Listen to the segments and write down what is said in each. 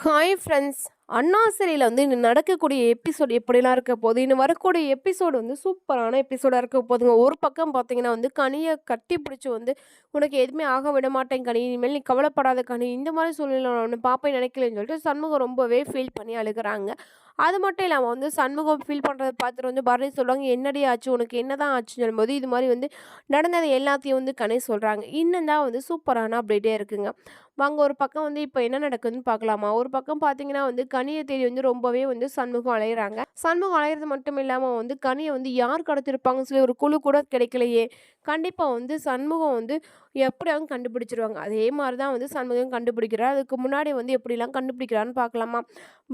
Hi friends அண்ணா சிறையில் வந்து இன்னும் நடக்கக்கூடிய எபிசோடு எப்படிலாம் இருக்க போகுது? இன்னும் வரக்கூடிய எபிசோடு வந்து சூப்பரான எபிசோடாக இருக்க போதுங்க ஒரு பக்கம் பார்த்தீங்கன்னா வந்து கனியை கட்டி பிடிச்சி வந்து உனக்கு எதுவுமே ஆக விட மாட்டேன் கனி. இனிமேல் நீ கவலைப்படாத கனி. இந்த மாதிரி சூழ்நிலை நான் ஒன்று பாப்பேன் நினைக்கலன்னு சொல்லிட்டு சண்முகம் ரொம்பவே ஃபீல் பண்ணி அழுகிறாங்க. அது மட்டும் இல்லாமல் வந்து சண்முகம் ஃபீல் பண்ணுறத பார்த்துட்டு வந்து பரணி சொல்லுவாங்க என்னடி ஆச்சு? உனக்கு என்னதான் ஆச்சுன்னு சொல்லும்போது இது மாதிரி வந்து நடந்தது எல்லாத்தையும் வந்து கனி சொல்கிறாங்க இன்னும் தான் வந்து சூப்பரான அப்டேட்டே இருக்குங்க. வாங்க ஒரு பக்கம் வந்து இப்போ என்ன நடக்குதுன்னு பார்க்கலாமா? ஒரு பக்கம் பார்த்தீங்கன்னா வந்து கனியை தேடி வந்து ரொம்பவே வந்து சண்முகம் அலையிறாங்க. சண்முகம் அலையிறது மட்டும் இல்லாமல் வந்து கனியை வந்து யார் கடத்திருப்பாங்கன்னு சொல்லி ஒரு குழு கூட கிடைக்கலையே. கண்டிப்பாக வந்து சண்முகம் வந்து எப்படியாவது கண்டுபிடிச்சிருவாங்க. அதே மாதிரி தான் வந்து சண்முகம் கண்டுபிடிக்கிறார். அதுக்கு முன்னாடி வந்து எப்படிலாம் கண்டுபிடிக்கிறான்னு பார்க்கலாமா?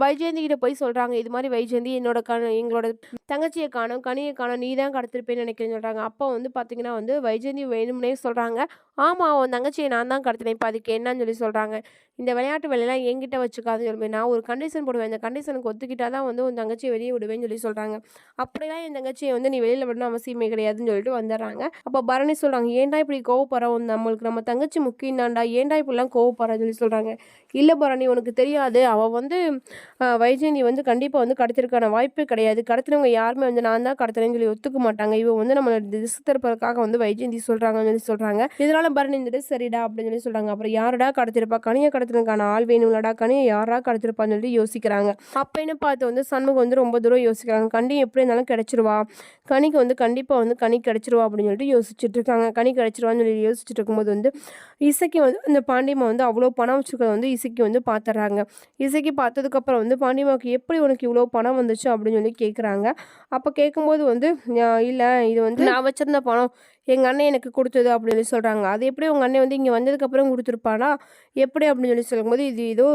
வைஜெயந்தி கிட்ட போய் சொல்கிறாங்க இது மாதிரி வைஜந்தி என்னோட கண் எங்களோட தங்கச்சியை காணும் கனியை காணும் நீ தான் கடத்திருப்பேன்னு நினைக்கிறேன்னு சொல்கிறாங்க அப்போ வந்து பார்த்தீங்கன்னா வந்து வைஜந்தி வேணும்னே சொல்கிறாங்க ஆமாம் அவன் தங்கச்சியை நான் தான் கடத்தினேன் இப்போ அதுக்கு என்னன்னு சொல்லி சொல்கிறாங்க இந்த விளையாட்டு வேலையெல்லாம் என்கிட்ட வச்சுக்காதுன்னு சொல்லுவேன் நான் ஒரு கண்டிஷன் போடுவேன். இந்த கண்டிஷனுக்கு ஒத்துக்கிட்டால் தான் வந்து உன் தங்கச்சியை வெளியே விடுவேன்னு சொல்லி சொல்கிறாங்க அப்படிலாம் என் தங்கச்சியை வந்து நீ வெளியில் விடணும் அவசியமே கிடையாதுன்னு சொல்லிட்டு வந்துடுறாங்க. அப்போ பரணி சொல்கிறாங்க ஏன்டா இப்படி கோவப்படுறோம் நம்மளுக்கு? நம்ம தங்கச்சி முக்கியம் தான்டா. ஏன்டா இப்படிலாம் கோவப்படுறேன்னு சொல்லி சொல்கிறாங்க இல்லை பரணி உனக்கு தெரியாது. அவள் வந்து வைஜெயந்தி வந்து கண்டிப்பாக வந்து கடத்திருக்கான வாய்ப்பே கிடையாது. கடத்தினவங்க யாருமே வந்து நான் தான் கடத்தினேன்னு சொல்லி ஒத்துக்க மாட்டாங்க. இவன் வந்து நம்மளோட திசை திருப்பதற்காக வந்து வைஜெயந்தி சொல்கிறாங்கன்னு சொல்லி சொல்கிறாங்க இதனால பரணி இந்த சரிடா அப்படின்னு சொல்லி சொல்கிறாங்க அப்புறம் யாரடா கடத்திருப்பா? கனியை கடத்தினதுக்கான ஆள் வேணும்லடா. கனியை யாரா கடத்திருப்பான்னு சொல்லி யோசிக்கிறாங்க. அப்போ என்ன பார்த்து வந்து சண்முகம் வந்து ரொம்ப தூரம் யோசிக்கிறாங்க. கண்டி எப்படி இருந்தாலும் கிடைச்சிருவா. கனிக்கு வந்து கண்டிப்பாக வந்து கனி கிடச்சிருவா அப்படின்னு சொல்லிட்டு யோசிச்சுட்டு இருக்காங்க. கனி கிடச்சிருவான்னு சொல்லி யோசிச்சுட்டு இருக்கும்போது வந்து இசைக்கு வந்து அந்த பாண்டியம்மா வந்து அவ்வளோ பணம் வச்சுருக்கிறத வந்து இசைக்கு வந்து பார்த்துட்றாங்க இசைக்கு பார்த்ததுக்கப்புறம் வந்து பாண்டியம்மாவுக்கு எப்படி உனக்கு இவ்வளோ பணம் வந்துச்சு அப்படின்னு சொல்லி கேட்குறாங்க அப்போ கேட்கும்போது வந்து இல்லை இது வந்து நான் வச்சுருந்த பணம் எங்கள் அண்ணன் எனக்கு கொடுத்தது அப்படின்னு சொல்லி சொல்கிறாங்க அது எப்படி உங்கள் அண்ணன் வந்து இங்கே வந்ததுக்கப்புறம் கொடுத்துருப்பானா? எப்படி அப்படின்னு சொல்லி சொல்லும்போது இது ஏதோ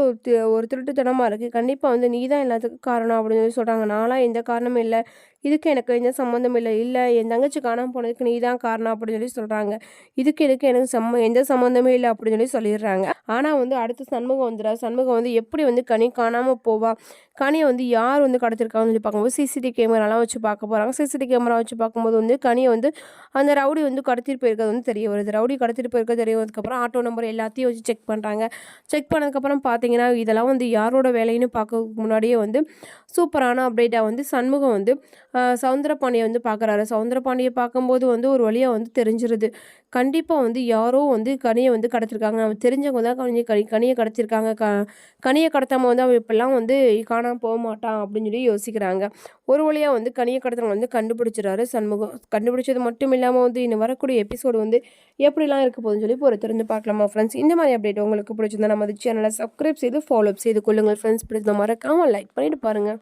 ஒரு திருட்டுத்தனமாக இருக்குது கண்டிப்பாக வந்து நீ தான் எல்லாத்துக்கும் காரணம் அப்படின்னு சொல்லி சொல்கிறாங்க நான்லாம் எந்த காரணமும் இல்லை. இதுக்கு எனக்கு எந்த சம்மந்தம் இல்லை. இல்லை என் தங்கச்சி காணாமல் போனதுக்கு நீ தான் காரணம் அப்படின்னு சொல்லி சொல்கிறாங்க இதுக்கு இதுக்கு எனக்கு சம்ம எந்த சம்மந்தமே இல்லை அப்படின்னு சொல்லி சொல்லிடுறாங்க. ஆனால் வந்து அடுத்து சண்முகம் வந்துடுறா. சண்முகம் வந்து எப்படி வந்து கனி காணாமல் போவா? கனியை வந்து யார் வந்து கடத்திருக்காங்கன்னு சொல்லி பார்க்கும்போது சிசிடிவி கேமராலாம் வச்சு பார்க்க போகிறாங்க சிசிடிவி கேமரா வச்சு பார்க்கும்போது வந்து கனியை வந்து அந்த ரவுடி வந்து கடத்திட்டு போயிருக்கிறது வந்து தெரிய வருது. ரவுடி கடத்திட்டு போயிருக்கிறது தெரிய வந்ததுக்கப்புறம் ஆட்டோ நம்பர் எல்லாத்தையும் வச்சு செக் பண்ணுறாங்க செக் பண்ணதுக்கப்புறம் பார்த்தீங்கன்னா இதெல்லாம் வந்து யாரோட வேலைன்னு பார்க்க முன்னாடியே வந்து சூப்பரான அப்டேட்டாக வந்து சண்முகம் வந்து சவுந்தரபாண்டியை வந்து பார்க்குறாரு சவுந்தரபாண்டியை பார்க்கும்போது வந்து ஒரு வழியாக வந்து தெரிஞ்சிருது. கண்டிப்பாக வந்து யாரோ வந்து கனியை வந்து கடத்திருக்காங்க. அவன் தெரிஞ்சவங்க தான் கனியை கனி கனியை கடத்திருக்காங்க. க கனியை கடத்தாமல் வந்து அவன் இப்பெல்லாம் வந்து காணாமல் போக மாட்டான் அப்படின்னு சொல்லி யோசிக்கிறாங்க. ஒரு வழியாக வந்து கனியை கடத்தவங்க வந்து கண்டுபிடிச்சிடறாரு சண்முகம். கண்டுபிடிச்சது மட்டும் இல்லாமல் வந்து இன்னும் வரக்கூடிய எபிசோடு வந்து எப்படிலாம் இருக்க போகுதுன்னு சொல்லி ஒரு தெரிஞ்சு பார்க்கலாமா ஃப்ரெண்ட்ஸ் இந்த மாதிரி அப்டேட் உங்களுக்கு பிடிச்சிருந்தா நம்ம சேனலை சப்ஸ்கிரைப் செய்து ஃபாலோ செய்து கொள்ளுங்கள் ஃப்ரெண்ட்ஸ் பிடிச்ச மறக்காமல் லைக் பண்ணிட்டு பாருங்கள்